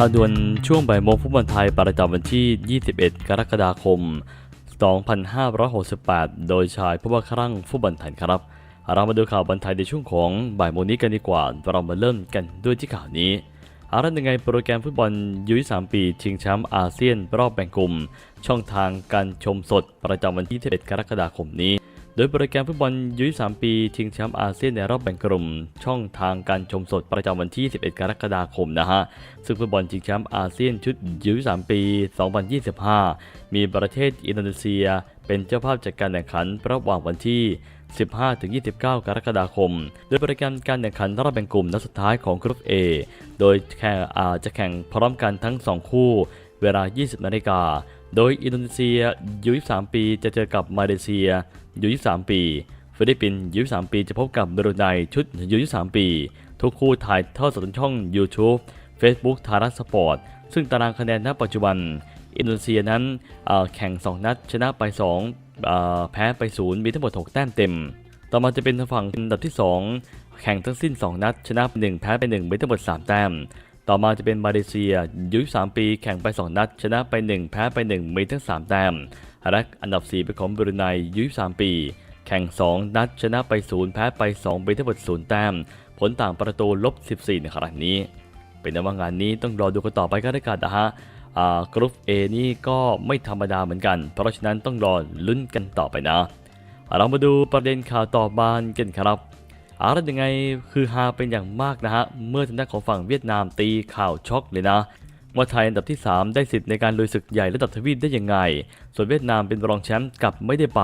ข่าวด่วนช่วงบ่ายโมงฟุตบอลไทยประจำวันที่ 21 กรกฎาคม 2568 โดยชายผู้ว่าครั่งฟุตบอลไทยครับ เรามาดูข่าวบอลไทยในช่วงของบ่ายโมงนี้กันดีกว่า เรามาเริ่มกันด้วยที่ข่าวนี้อารันยังไงโปรแกรมฟุตบอลยู23ปีชิงแชมป์อาเซียนรอบแบ่งกลุ่ม ช่องทางการชมสดประจำวันที่21กรกฎาคมนี้ ดยโปรแกรมฟุตบอลยู23ปีชิงแชมป์อาเซียนในรอบแบ่งกลุ่ม ช่องทางการชมสดประจำวันที่ 11 กรกฎาคมนะฮะ ซึ่งฟุตบอลชิงแชมป์อาเซียนชุดยู23ปี 2025 มีประเทศอินโดนีเซีย เป็นเจ้าภาพจัดการแข่งขันระหว่างวันที่ 15-29 กรกฎาคม โดยโปรแกรมการแข่งขันรอบแบ่งกลุ่มนัดสุดท้ายของกรุ๊ป A โดยแข่งจะแข่งพร้อมกันทั้ง 2 คู่ เวลา 20 นาฬิกา โดยอินโดนีเซียยู23 ปีจะเจอกับมาเลเซียยู23 ปี ฟิลิปปินส์ยู23 ปีจะพบกับบรูไนชุดยู23 ปี ทุกคู่ถ่ายทอดสดทางช่อง YouTube Facebook ทารัสสปอร์ต ซึ่งตารางคะแนนณปัจจุบัน อินโดนีเซียนั้นเอ่อแข่ง 2 นัด ชนะไป2เอ่อแพ้ไป 0 มีทั้งหมด 6 แต้มเต็ม ต่อมาจะเป็นทางฝั่งอันดับที่ 2 แข่งทั้งสิ้น 2 นัด ชนะไป1แพ้ไป1มีทั้งหมด 3 แต้ม ต่อมาจะเป็นมาเลเซียยุ3ปีแข่งไป 2 นัด ชนะไป 1 แพ้ไป 1 มีทั้ง 3 แต้มและอันดับ 4 เป็นของบรูไนยุ3ปี แข่ง 2 นัด ชนะไป 0 แพ้ไป 2 มีทั้งหมด 0 แต้ม ผลต่างประตูลบ 14 ในครั้งนี้ เป็นนว่างานนี้ต้องรอดูกันต่อไปก็ได้กันนะฮะกรุ๊ป A นี่ก็ไม่ธรรมดาเหมือนกัน เพราะฉะนั้นต้องรอลุ้นกันต่อไปนะ เรามาดูประเด็นข่าวต่อบานกันครับ อาร์ยังไงคือฮาเป็นอย่างมากนะฮะ เมื่อทางด้านของฝั่งเวียดนามตีข่าวช็อกเลยนะว่าไทยอันดับที่ 3 ได้สิทธิ์ในการลุยศึกใหญ่ระดับทวีปได้ยังไง ส่วนเวียดนามเป็นรองแชมป์กลับไม่ได้ไป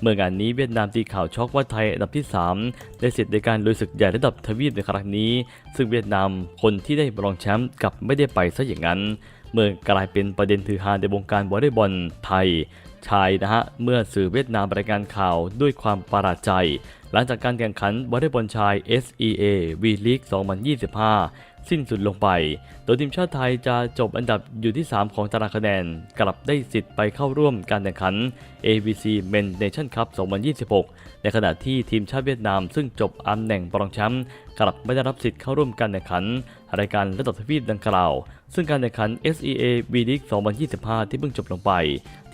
เมื่องานนี้เวียดนามตีข่าวช็อกว่าไทยอันดับที่ 3 ได้สิทธิ์ในการลุยศึกใหญ่ระดับทวีปในครั้งนี้ ซึ่งเวียดนามคนที่ได้รองแชมป์กลับไม่ได้ไปซะอย่างนั้น เมื่อกลายเป็นประเด็นถือฮาในวงการวอลเลย์บอลไทย ชายนะฮะเมื่อสื่อเวียดนามรายงานข่าวด้วยความประหลาดใจ หลังจากการแข่งขันวอลเลย์บอลชาย SEA V League 2025 สิ้นสุดลงไป โดยทีมชาติไทยจะจบอันดับอยู่ที่ 3 ของตารางคะแนน กลับได้สิทธิ์ไปเข้าร่วมการแข่งขัน ABC Men Nation Cup 2026 ในขณะที่ทีมชาติเวียดนาม ซึ่งจบอันแหน่งรองแชมป์กลับไม่ได้รับสิทธิ์เข้าร่วมการแข่งขันรายการระดับทวีปดังกล่าว ซึ่งการแข่งขัน SEA V League 2025 ที่เพิ่งจบลงไป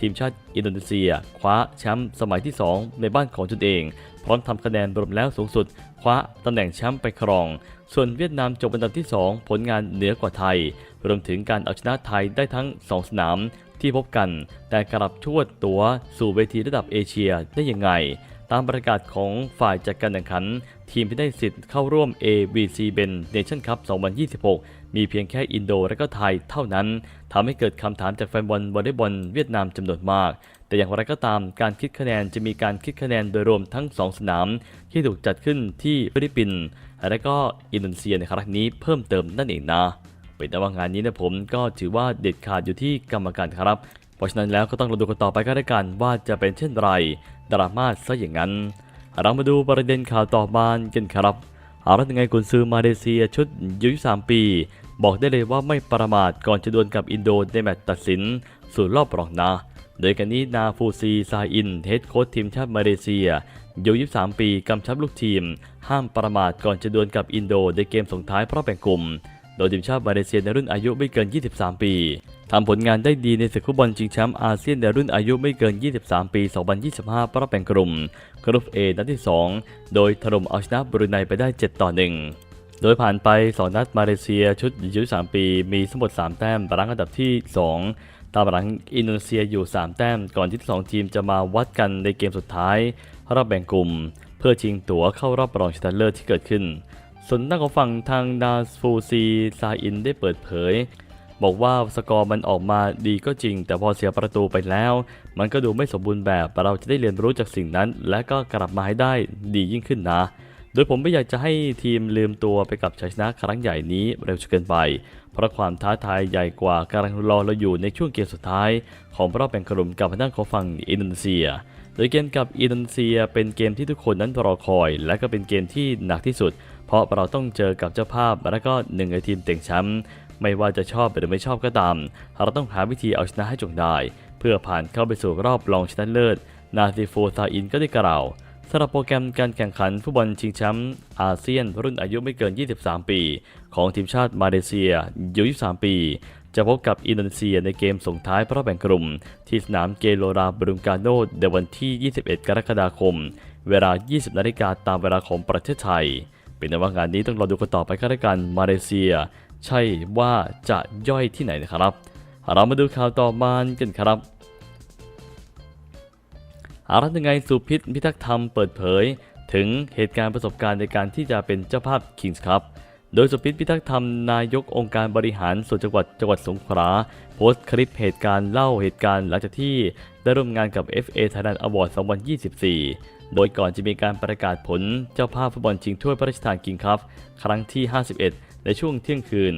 ทีมชาติอินโดนีเซีย คว้าแชมป์สมัยที่ 2 ในบ้านของตนเอง พร้อมทำคะแนนรวมแล้วสูงสุด คว้าตำแหน่งแชมป์ไปครอง ส่วนเวียดนามจบอันดับที่ 2 ผลงานเหนือกว่าไทย รวมถึงการเอาชนะไทยได้ทั้ง 2 สนามที่พบกัน แต่กลับชวดตัวสู่เวทีระดับเอเชียได้ยังไง ตามประกาศของฝ่ายจัดการแข่งขัน ทีมที่ได้สิทธิ์เข้าร่วม ABC Ben Nation Cup 2026 มีเพียงแค่อินโดและก็ไทยเท่านั้นทำให้เกิดคำถามจากแฟนบอลวอลเลย์บอลเวียดนามจำนวนมาก แต่อย่างไรก็ตามการคิดคะแนนจะมีการคิดคะแนนโดยรวมทั้ง 2 สนาม ที่ถูกจัดขึ้นที่ฟิลิปปินส์และก็อินโดนีเซียในครั้งนี้เพิ่มเติมนั่นเองนะเป็นแต่ว่างานนี้นะผมก็ถือว่าเด็ดขาดอยู่ที่กรรมการครับ ราะฉะนั้นแล้วก็ต้องรอดูกันต่อไปก็ได้กันว่าจะเป็นเช่นไรดราม่าซะอย่างนั้น เรามาดูประเด็นข่าวต่อมากันครับอารัตไงกุนซือมาเลเซียชุดอายุ3ปี บอกได้เลยว่าไม่ประมาทก่อนจะดวลกับอินโดในแมตช์ตัดสินสู่รอบรองนะ โดยกันนี้นาฟูซีซาอินเฮดโค้ชทีมชาติมาเลเซียอายุ23 ปีกำชับลูกทีม ห้ามประมาทก่อนจะดวลกับอินโดในเกมส่งท้ายเพราะแบ่งกลุ่ม โดยทีมชาติมาเลเซียในรุ่นอายุไม่เกิน 23 ปี ทำผลงานได้ดีในศึกฟุตบอลชิงแชมป์อาเซียนในรุ่นอายุไม่เกิน 23 ปี 2025 เพราะแบ่งกลุ่ม กรุ๊ป A นัดที่ 2 โดยถล่มเอาชนะบรูไนไปได้ 7 ต่อ 1โดยผ่านไป 2 นัดมาเลเซียชุดอายุ3ปี มีทั้งหมด3แต้มรั้งอันดับที่ 2 ตามหลังอินโดนีเซียอยู่ 3 แต้ม ก่อนที่ทั้งสองทีมจะมาวัดกันในเกมสุดท้าย รอบแบ่งกลุ่ม เพื่อชิงตั๋วเข้ารอบรองชนะเลิศที่เกิดขึ้น ส่วนด้านของฝั่งทางดาสฟูซีซาอินได้เปิดเผย บอกว่าสกอร์มันออกมาดีก็จริง แต่พอเสียประตูไปแล้ว มันก็ดูไม่สมบูรณ์แบบเราจะได้เรียนรู้จากสิ่งนั้น และก็กลับมาให้ได้ดียิ่งขึ้นนะ โดยผมไม่อยากจะให้ทีมลืมตัวไปกับชัยชนะครั้งใหญ่นี้เร็วจนเกินไป เพราะความท้าทายใหญ่กว่ากำลังรอเราอยู่ในช่วงเกมสุดท้าย ของรอบแบ่งกลุ่มกับทางด้านของฝั่งอินโดนีเซียโดยเกมกับอินโดนีเซียเป็นเกมที่ทุกคนนั้นรอคอย และก็เป็นเกมที่หนักที่สุด เพราะเราต้องเจอกับเจ้าภาพและก็หนึ่งในทีมเต็งแชมป์ ไม่ว่าจะชอบหรือไม่ชอบก็ตาม เราต้องหาวิธีเอาชนะให้จงได้ เพื่อผ่านเข้าไปสู่รอบรองชนะเลิศ นาซิโฟซาอินก็ได้กล่าวสำหรับโปรแกรมการแข่งขันฟุตบอลชิงแชมป์อาเซียนรุ่นอายุไม่เกิน 23 ปี ของทีมชาติมาเลเซียอายุ23 ปี จะพบกับอินโดนีเซียในเกมส่งท้ายรอบแบ่งกลุ่ม ที่สนามเกโลราบรุงกาโนในวันที่ 21 กรกฎาคม เวลา 20 นาฬิกาตามเวลาของประเทศไทย เป็นในว่างานนี้ต้องรอดูกันต่อไปก็แล้วกันมาเลเซีย ใช่ว่าจะย่อยที่ไหนนะครับ เรามาดูข่าวต่อมากันครับอารัตยังไงสุพิษพิทักษ์ธรรมเปิดเผย ถึงเหตุการณ์ประสบการณ์ในการที่จะเป็นเจ้าภาพ Kings Cup โดยสุพิษพิทักษ์ธรรมนายกองค์การบริหารส่วนจังหวัดจังหวัดสงขลาโพสต์คลิปเหตุการณ์เล่าเหตุการณ์หลังจากที่ได้ร่วมงานกับ FA Thailand Award 2024 โดยก่อนจะมีการประกาศผลเจ้าภาพฟุตบอลชิงถ้วยพระราชทาน King Cup ครั้งที่ 51 ในช่วงเที่ยงคืน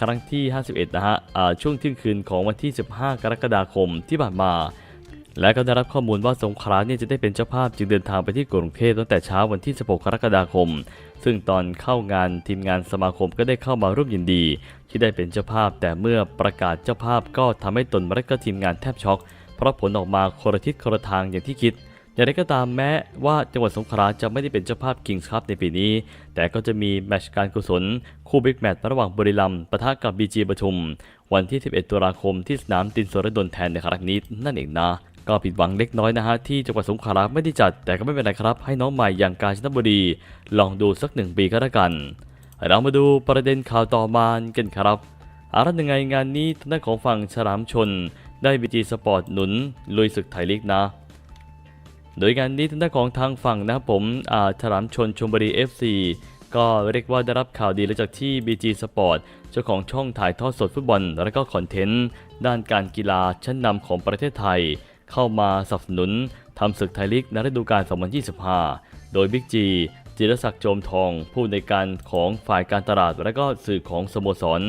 ครั้งที่ 51 นะฮะช่วงเที่ยงคืนของวันที่ 15 กรกฎาคมที่ผ่านมา และก็ได้รับข้อมูลว่าสงขลาเนี่ยจะได้เป็นเจ้าภาพจึงเดินทางไปที่กรุงเทพตั้งแต่เช้าวันที่ 16 กรกฎาคม ซึ่งตอนเข้างานทีมงานสมาคมก็ได้เข้ามาร่วมยินดี ที่ได้เป็นเจ้าภาพ แต่เมื่อประกาศเจ้าภาพก็ทำให้ตนและก็ทีมงานแทบช็อก เพราะผลออกมาคนละทิศคนละทางอย่างที่คิด อย่างไรก็ตามแม้ว่าจังหวัดสงขลาจะไม่ได้เป็นเจ้าภาพ Kings Cup ในปีนี้ แต่ก็จะมีแมตช์การกุศล คู่บิ๊กแมตช์ระหว่างบุรีรัมย์ปะทะกับบีจีปทุม วันที่ 11 ตุลาคมที่สนามตินสรดลแทนในครั้งนี้นั่นเองนะก็ผิดหวังเล็กน้อยนะฮะที่จังหวัดสงขลาไม่ได้จัดแต่ก็ไม่เป็นไรครับ ให้น้องใหม่อย่างกาญจนบุรี ลองดูสักหนึ่งปีก็แล้วกันเรามาดูประเด็นข่าวต่อมากันครับอารัตยังไงงานนี้ทางด้านของฝั่งฉลามชน ได้บีจีสปอร์ตหนุนลุยศึกไทยลีกนะ โดยงานนี้ทางด้านของทางฝั่งนะครับผมอาฉลามชนชมบุรี FC ก็เรียกว่าได้รับข่าวดีหลังจากที่ BG Sport เจ้าของช่องถ่ายทอดสดฟุตบอล และก็คอนเทนต์ ด้านการกีฬาชั้นนำของประเทศไทย เข้ามาสนับสนุนทำศึกไทยลีกในฤดูกาล 2025 โดยบิ๊กจีจิรศักดิ์โจมทอง ผู้ในการของฝ่ายการตลาด และก็สื่อของสโมสร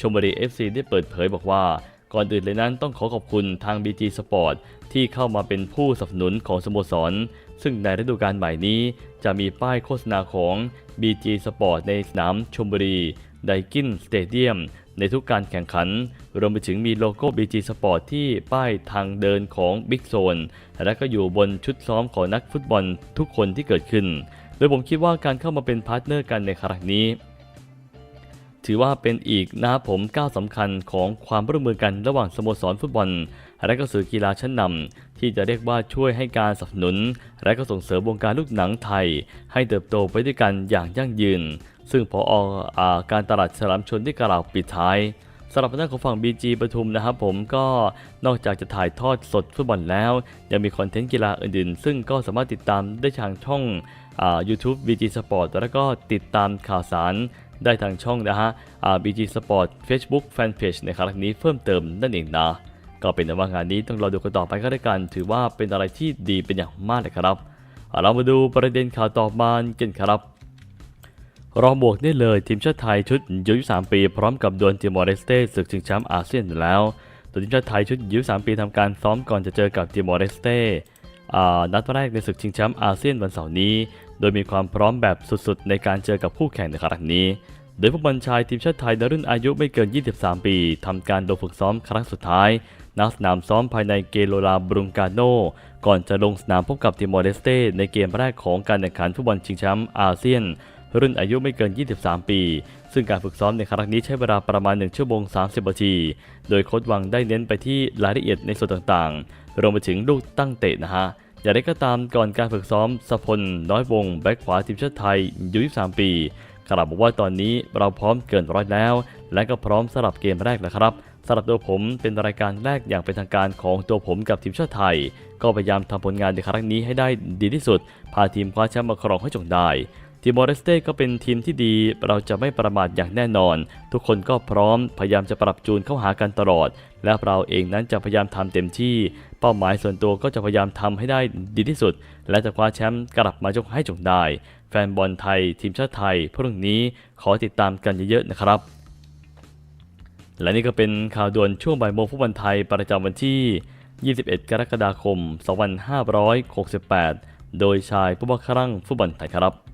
ชมบุรี FC ได้เปิดเผยบอกว่า ก่อนอื่นเลยนั้นต้องขอขอบคุณทาง BG Sport ที่เข้ามาเป็นผู้สนับสนุนของสโมสร ซึ่งในฤดูกาลใหม่นี้ จะมีป้ายโฆษณาของ BG Sport ในสนามชมบุรีไดกินสเตเดียมในทุกการแข่งขัน รวมไปถึงมีโลโก้ BG Sport ที่ป้ายทางเดินของ Big Zone และก็อยู่บนชุดซ้อมของนักฟุตบอลทุกคนที่เกิดขึ้น โดยผมคิดว่าการเข้ามาเป็นพาร์ทเนอร์กันในครั้งนี้ ถือว่าเป็นอีกนะผมก้าวสำคัญของความร่วมมือกันระหว่างสโมสรฟุตบอล และก็สื่อกีฬาชั้นนำที่จะเรียกว่าช่วยให้การสนับสนุน และก็ส่งเสริมวงการลูกหนังไทย ให้เติบโตไปด้วยกันอย่างยั่งยืน ซึ่งพออาการตลาดฉลามชนที่กล่าวปิดท้ายสำหรับด้านของฝั่ง BG ปทุมนะครับผมก็นอกจากจะถ่ายทอดสดฟุตบอลแล้ว ยังมีคอนเทนต์กีฬาอื่นๆ ซึ่งก็สามารถติดตามได้ทางช่อง YouTube BG Sport แล้วก็ติดตามข่าวสาร ได้ทางช่องนะฮะอ่า BG Sport Facebook Fanpage ในครั้งนี้เพิ่มเติมนั่นเองนะ ก็เป็นว่างานนี้ต้องรอดูกันต่อไปก็ได้วกัน ถือว่าเป็นอะไรที่ดีเป็นอย่างมากเลยครับ เรามาดูประเด็นข่าวต่อมากันครับรองบวกได้เลยทีมชาติไทยชุดยุ3ปี พร้อมกับดวลติมอร์เลสเต้ศึกชิงแชมป์อาเซียนแล้วโดยทีมชาติไทยชุดยุ3ปีทำการซ้อมก่อนจะเจอกับติมอร์เลสเต้ นัดแรกในศึกชิงแชมป์อาเซียนวันเสาร์นี้ โดยมีความพร้อมแบบสุดๆ ในการเจอกับคู่แข่งในครั้งนี้ โดยผู้บอลชายทีมชาติไทยในรุ่นอายุไม่เกิน 23 ปีทำการลงฝึกซ้อมครั้งสุดท้ายณสนามซ้อมภายในเกโลลาบรุงกาโน ก่อนจะลงสนามพบกับติมอร์เลสเต้ในเกมแรกของการแข่งขันฟุตบอลชิงแชมป์อาเซียนรุ่นอายุไม่เกิน 23 ปี ซึ่งการฝึกซ้อมในครั้งนี้ใช้เวลาประมาณ 1 ชั่วโมง 30นาที โดยโค้ชวังได้เน้นไปที่รายละเอียดในส่วนต่างๆ รวมไปถึงลูกตั้งเตะนะฮะ อย่างไรก็ตามก่อนการฝึกซ้อมสพลน้อยวงแบ็คขวาทีมชาติไทยอายุ23 ปีกล่าวบอกว่าตอนนี้เราพร้อมเกินร้อยแล้ว และก็พร้อมสำหรับเกมแรกแล้วครับสำหรับตัวผมเป็นรายการแรกอย่างเป็นทางการของตัวผมกับทีมชาติไทย ก็พยายามทำผลงานในครั้งนี้ให้ได้ดีที่สุด พาทีมคว้าแชมป์มาครองให้จงได้ ทีมอร์เรสเต้ก็เป็นทีมที่ดี เราจะไม่ประมาทอย่างแน่นอน ทุกคนก็พร้อมพยายามจะปรับจูนเข้าหากันตลอด และเราเองนั้นจะพยายามทำเต็มที่ เป้าหมายส่วนตัวก็จะพยายามทำให้ได้ดีที่สุด และจะคว้าแชมป์กลับมาจงให้จงได้ แฟนบอลไทย ทีมชาติไทยพรุ่งนี้ขอติดตามกันเยอะๆนะครับ และนี่ก็เป็นข่าวด่วนช่วงบ่ายโมงฟุตบอลไทยประจำวันที่ 21 กรกฎาคม 2568 โดยชายผู้บังคับฟุตบอลไทยครับ